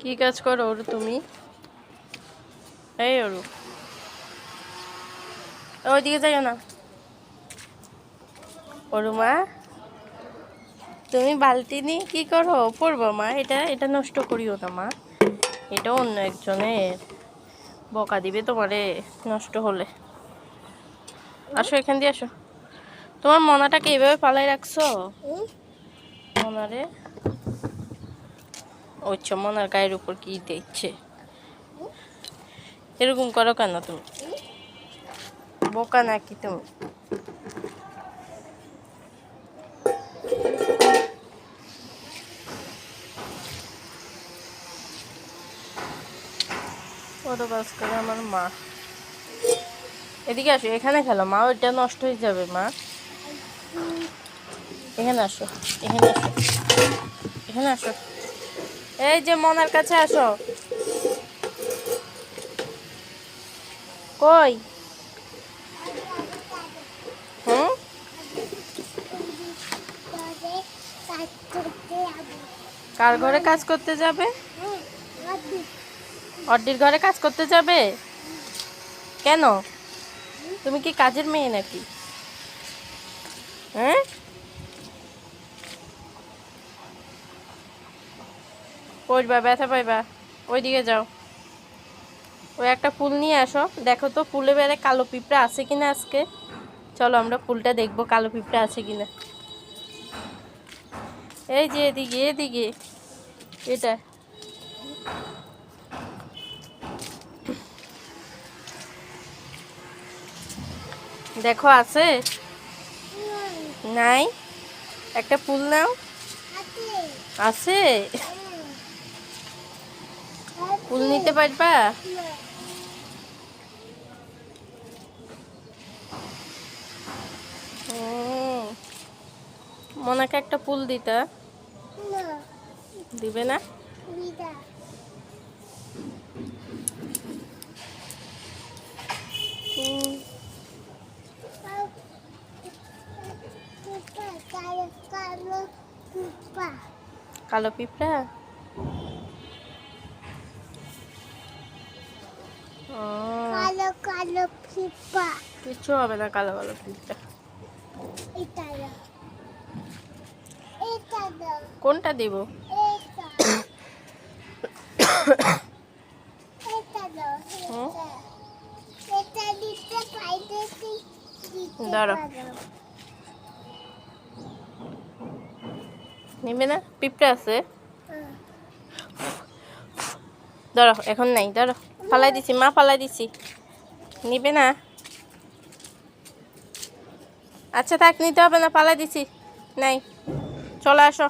কি কাজ করো ওরু তুমি? এই ওরু। ওইদিকে যাইও না। ওরু মা তুমি বালতি নিয়ে কি করো? পড়ব মা এটা এটা নষ্ট করিও না মা। এটা অন্য একজনের। বকা দিবে তোমারে নষ্ট হলে। আসো এখান দিয়ে আসো। তোমার মনাটাকে এভাবে পালাই রাখছো? মনারে? ওইচ্ছা মনার গায়ের উপর কি দেখছে? এরকম করো কেন তুমি? বোকা নাকি তুমি? কত কাজ করে আমার মা। এদিকে আসো, এখানে খেলো। মা, ওইটা নষ্ট হয়ে যাবে, মা। এখানে আসো এখানে আসো এখানে আসো। এই যে মনার কাছে আসো। কই? কার ঘরে কাজ করতে যাবে? অড্ডির ঘরে কাজ করতে যাবে? কেন? তুমি কি কাজের মেয়ে নাকি? হ্যাঁ? পড়বা ব্যথা পাইবা ওইদিকে যাও। ওই একটা ফুল নিয়ে আসো। দেখো তো ফুলে বেড়ে কালো পিঁপড়া আছে কিনা আজকে? চলো আমরা ফুলটা দেখব কালো পিঁপড়া আছে কিনা। এই যে এদিকে এদিকে। এটা। দেখো আছে? নাই? একটা ফুল নাও। আছে? ফুল নিতে পারবা। মনাকে একটা ফুল দিতা। দিবে না। কালো পিঁপড়া? কালো ফিপা কিচ্ছু হবে না কালো কালো পিঁপড়া এটা এটা কোনটা দিব? এটা। এটা দিতে পাইতেছি। নিবে না? পিঁপড়া আছে। ধরো এখন নাই। ধরো ফালাই দিছি মা ফালাই দিছি। নিবে না? আচ্ছা থাক নিতে হবে না পালা দিছি। নাই চলে আসো।